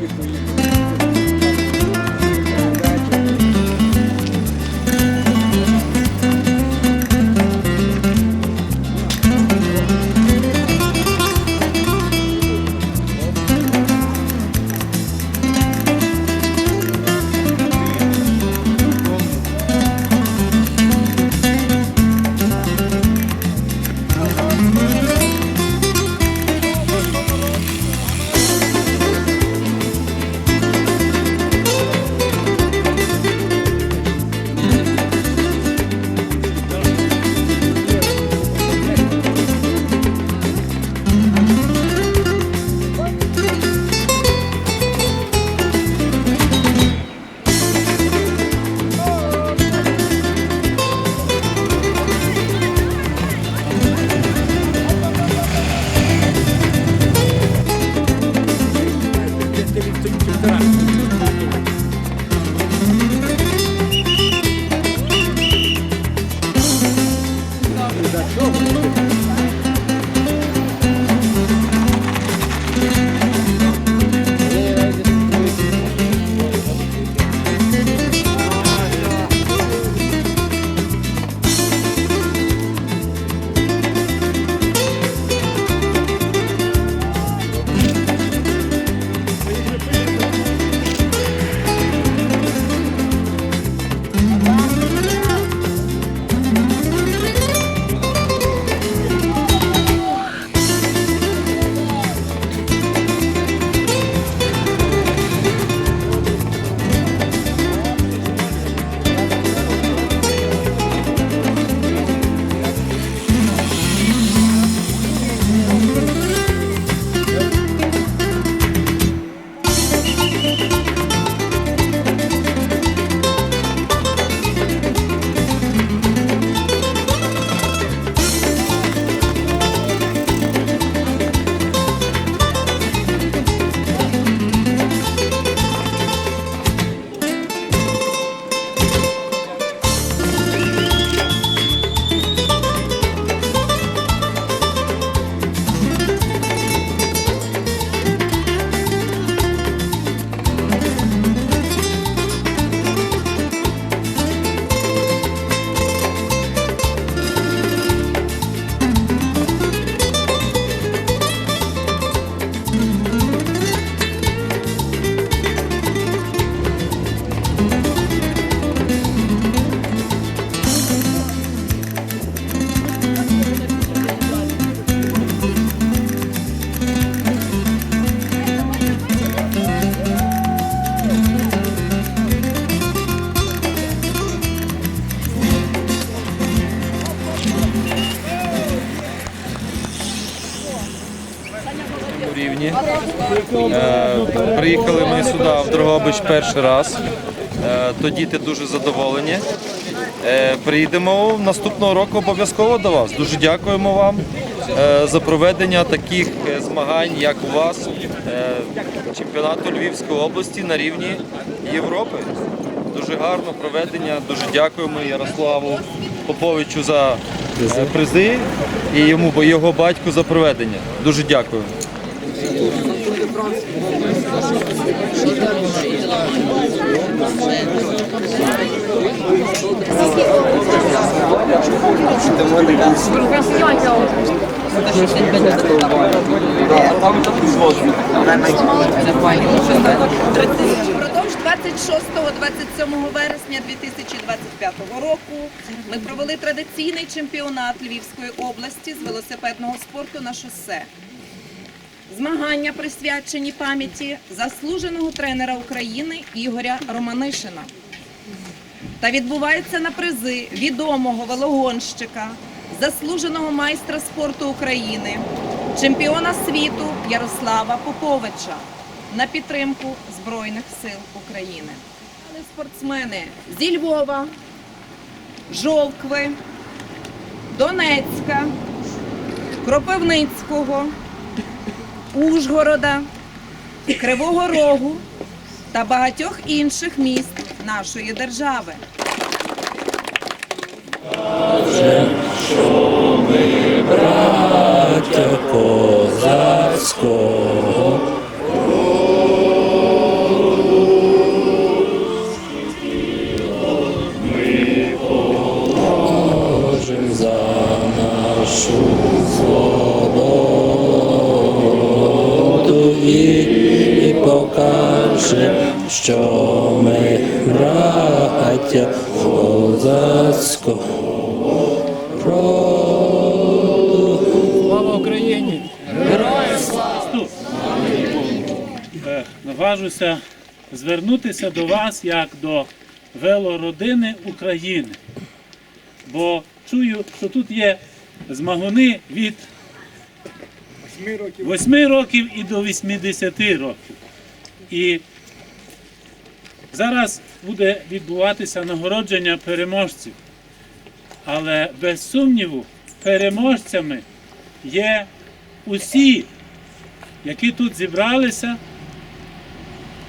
рівні. Дрогобич перший раз. Е, То діти дуже задоволені. Е, Приїдемо наступного року обов'язково до вас. Дуже дякуємо вам е, за проведення таких змагань, як у вас, чемпіонату Львівської області на рівні Європи. Дуже гарно проведення. Дуже дякуємо Ярославу Поповичу за призи і йому бо його батьку за проведення. Дуже дякую. Впродовж 26-27 вересня 2025 року ми провели традиційний чемпіонат Львівської області з велосипедного спорту на шосе. Змагання присвячені пам'яті заслуженого тренера України Ігоря Романишина. Та відбувається на призи відомого велогонщика, заслуженого майстра спорту України, чемпіона світу Ярослава Поповича на підтримку Збройних сил України. Але Спортсмени зі Львова, Жовкви, Донецька, Кропивницького, Ужгорода, Кривого Рогу та багатьох інших міст нашої держави. Що браття козацького Наважуся звернутися до вас як до велородини України. Бо чую, що тут є змагуни від 8 років і до 80 років. І зараз буде відбуватися нагородження переможців. Але без сумніву переможцями є усі, які тут зібралися,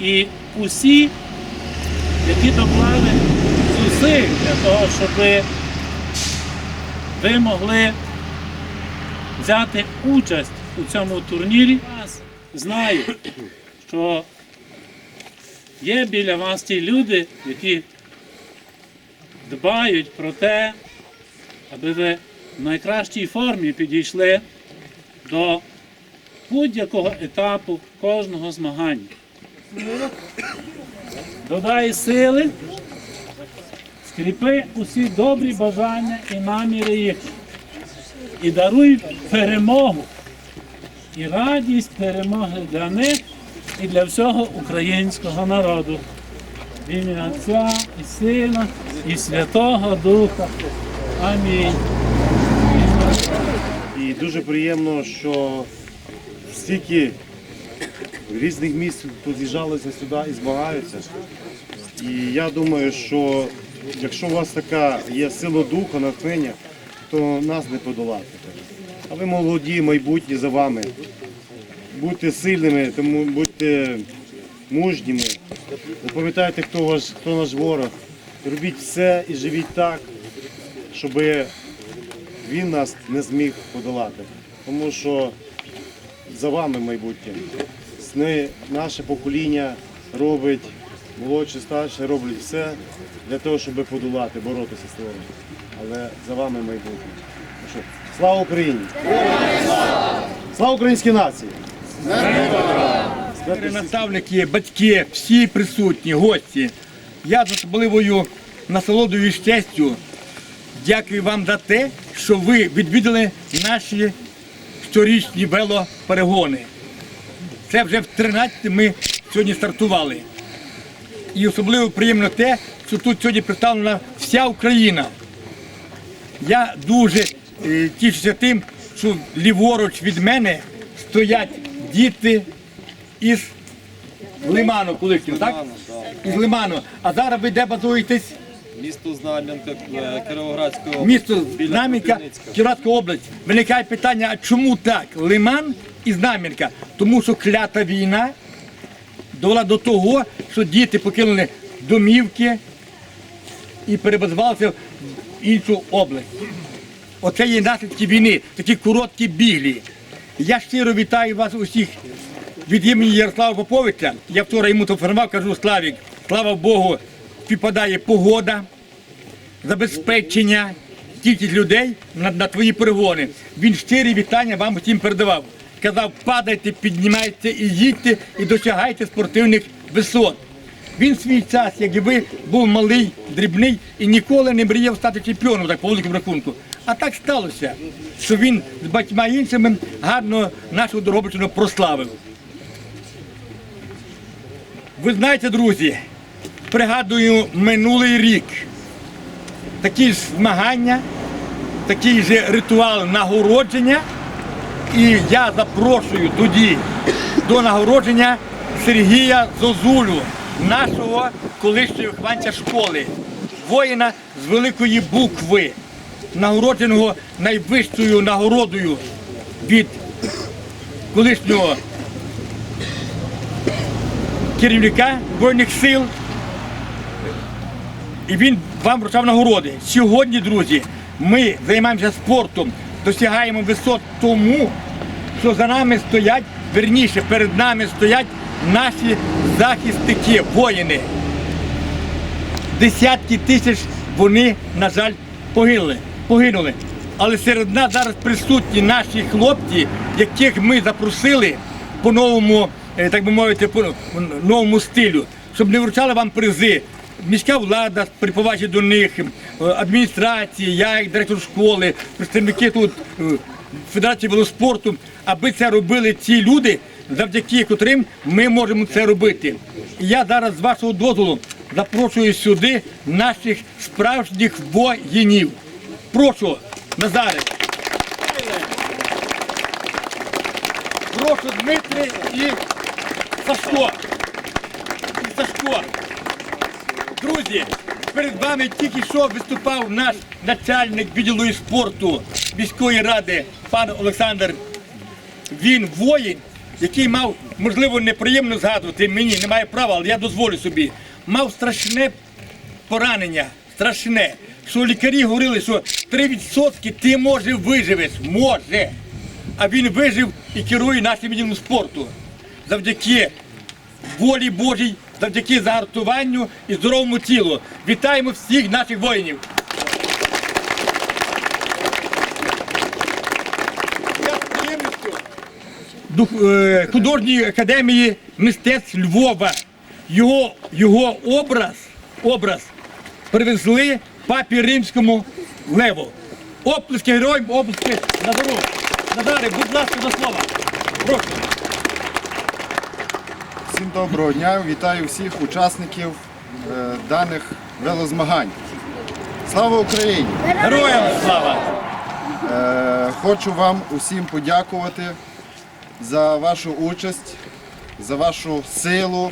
і усі, які доклали зусиль для того, щоб ви могли взяти участь у цьому турнірі. Вас знаю, що є біля вас ті люди, які дбають про те, аби ви в найкращій формі підійшли до будь-якого етапу кожного змагання. Додай сили, скріпи усі добрі бажання і наміри їх. І даруй перемогу і радість перемоги для них і для всього українського народу. В ім'я Отця і Сина, і Святого Духа. Амінь. І дуже приємно, що стільки різних місць тут з'їжджалися сюди і змагаються. І я думаю, що якщо у вас така є сила духу, натхнення, то нас не подолати. А ви молоді, майбутні за вами. Будьте сильними, тому будьте мужніми. Запам'ятайте, хто ваш, хто наш ворог. Робіть все і живіть так, щоби він нас не зміг подолати. Тому що за вами майбутнє. Сни, наше покоління робить, молодші, старші роблять все для того, щоб подолати, боротися з ворогом. Але за вами майбутнє. Ну що, Слава Україні! Слава українській нації! наставники, батьки, всі присутні, гості. Я з особливою насолодою і честю дякую вам за те, що ви відвідали наші щорічні велоперегони. Це вже в 13 ми сьогодні стартували. І особливо приємно те, що тут сьогодні представлена вся Україна. Я дуже е, тішуся тим, що ліворуч від мене стоять діти із Лиману колишнього, так? Із Лиману. А зараз ви де базуєтесь? Місто Знам'янка, е, Кіровоградської області. Місто Знам'янка. Кіровська область. Виникає питання, а чому так? Лиман і Знам'янка. Тому що клята війна довела до того, що діти покинули домівки і перебазувалися в іншу область. Оце є наслідки війни, такі короткі біглі. Я щиро вітаю вас усіх від імені Ярослава Поповича. Я вчора йому телефонував, кажу, Славік, слава Богу, співпадає погода, забезпечення кількість людей на, на твої перегони. Він щирі вітання вам усім передавав. Казав, падайте, піднімайте і їдьте, і досягайте спортивних висот. Він свій час, як і ви, був малий, дрібний і ніколи не мріяв стати чемпіоном, так по великому рахунку. А так сталося, що він з батьма іншими гарно нашу Доробичину прославив. Ви знаєте, друзі, пригадую минулий рік такі ж змагання, такий же ритуал нагородження. І я запрошую тоді до нагородження Сергія Зозулю, нашого колишнього вихованця школи, воїна з великої букви, нагородженого найвищою нагородою від колишнього керівника Збройних сил. І він вам вручав нагороди. Сьогодні, друзі, ми займаємося спортом, досягаємо висот тому, що за нами стоять, верніше, перед нами стоять наші захисники, воїни. Десятки тисяч вони, на жаль, погинули. погинули. Але серед нас зараз присутні наші хлопці, яких ми запросили по новому, е, так би мовити, по новому стилю, щоб не вручали вам призи. Міська влада при повазі до них, е, адміністрація, я як директор школи, представники тут е, Федерації велоспорту, аби це робили ті люди, завдяки котрим ми можемо це робити. Я зараз з вашого дозволу запрошую сюди наших справжніх воїнів. Прошу, Назаре. Прошу Дмитрий і Сашко. І Сашко. Друзі, перед вами тільки що виступав наш начальник відділу спорту міської ради, пан Олександр. Він воїн, який мав, можливо, неприємно згадувати, мені немає права, але я дозволю собі. Мав страшне поранення, страшне. Що лікарі говорили, що 3% ти може виживеш, може. А він вижив і керує нашим відділом спорту. Завдяки волі Божій, завдяки загартуванню і здоровому тілу. Вітаємо всіх наших воїнів. Е, художньої академії мистецтв Львова. Його, його образ, образ привезли папі римському Леву. Оплески героям, оплески Назару. Назаре, будь ласка, до слова. Прошу. Всім доброго дня, вітаю всіх учасників е, даних велозмагань. Слава Україні! Героям слава! Е, хочу вам усім подякувати за вашу участь, за вашу силу,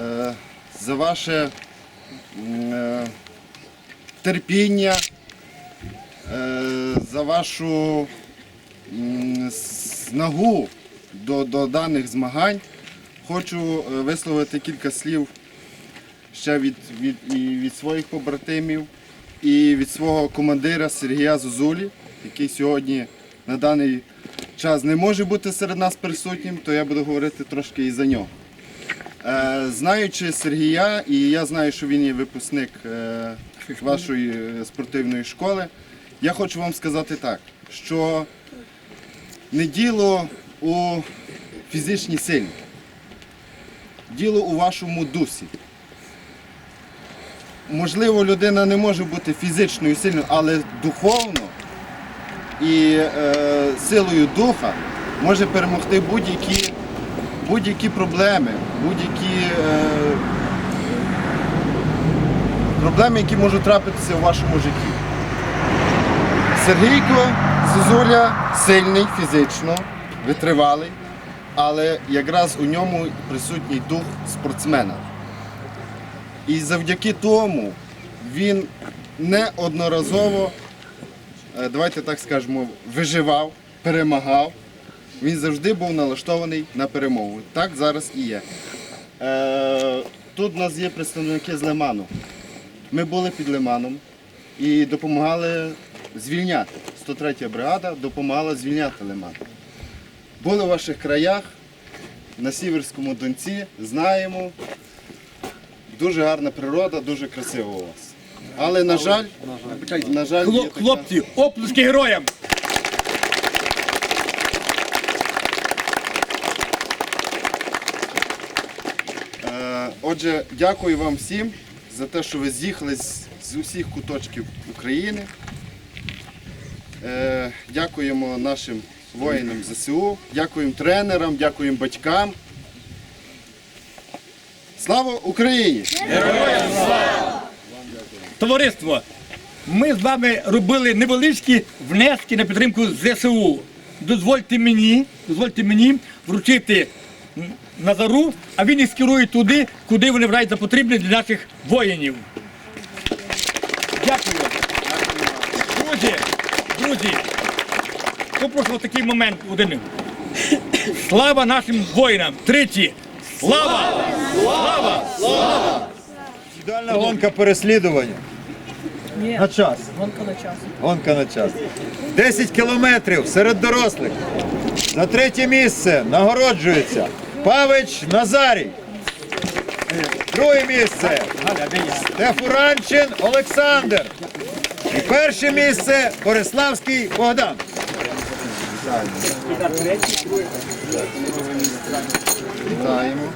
е, за ваше терпіння, за вашу м, снагу до, до даних змагань. Хочу е, висловити кілька слів ще від, від, і від своїх побратимів і від свого командира Сергія Зозулі, який сьогодні на даний час не може бути серед нас присутнім, то я буду говорити трошки і за нього. Е, знаючи Сергія, і я знаю, що він є випускник е, вашої спортивної школи, я хочу вам сказати так, що не діло у фізичній силі, діло у вашому дусі. Можливо, людина не може бути фізичною сильною, але духовно і е, силою духа може перемогти будь-які будь-які проблеми, будь-які е, проблеми, які можуть трапитися в вашому житті. Сергійко Зозуля сильний фізично, витривалий, але якраз у ньому присутній дух спортсмена. І завдяки тому він неодноразово, е, давайте так скажемо, виживав, перемагав. Він завжди був налаштований на перемогу. Так зараз і є. Е, Тут у нас є представники з Лиману. Ми були під Лиманом і допомагали звільняти. 103 бригада допомагала звільняти Лиман. Були в ваших краях, на Сіверському Донці, знаємо. Дуже гарна природа, дуже красиво у вас. Але, на жаль, на жаль, є така- Хлопці, оплески героям! Е, Отже, дякую вам всім за те, що ви з'їхали з, з усіх куточків України. Е, Дякуємо нашим воїнам ЗСУ, дякуємо тренерам, дякуємо батькам. Слава Україні! Героям! Товариство, ми з вами робили невеличкі внески на підтримку ЗСУ. Дозвольте мені, дозвольте мені вручити Назару, а він їх скерує туди, куди вони вважають за потрібне для наших воїнів. Дякую. Друзі, друзі, попрошу такий момент один. Слава нашим воїнам! Тричі! Слава! Слава! Слава! Ідеальна гонка переслідування. На час. Гонка на час. Гонка на час. 10 кілометрів серед дорослих. За третє місце нагороджується Павич Назарій. Друге місце Стефуранчин Олександр. І перше місце Бориславський Богдан. Вітаємо.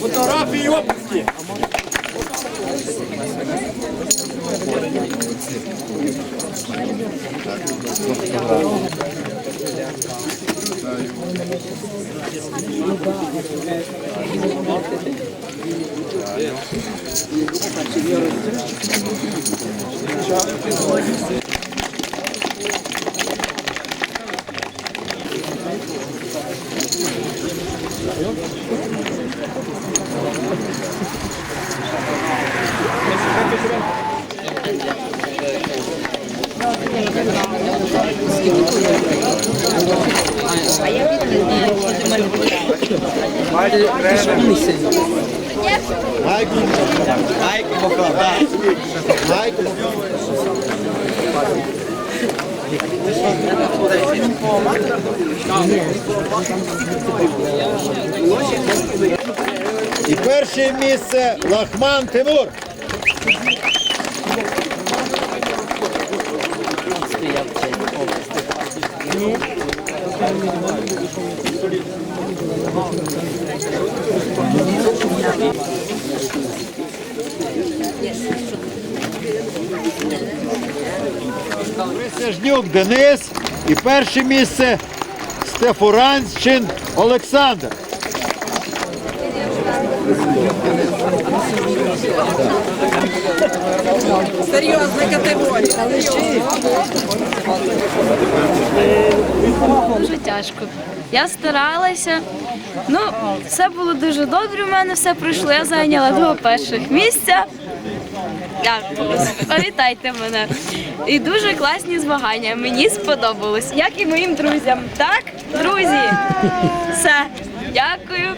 Фотографії описки. Дякую. І перше місце Лахман Тимур. Присяжнюк Денис і перше місце Стефуранчин Олександр. Серйозна категорія. Дуже тяжко. Я старалася. Ну, все було дуже добре. У мене все пройшло. Я зайняла два перших місця. Дякую. Привітайте мене. І дуже класні змагання. Мені сподобалось, як і моїм друзям. Так, друзі? Все. Дякую.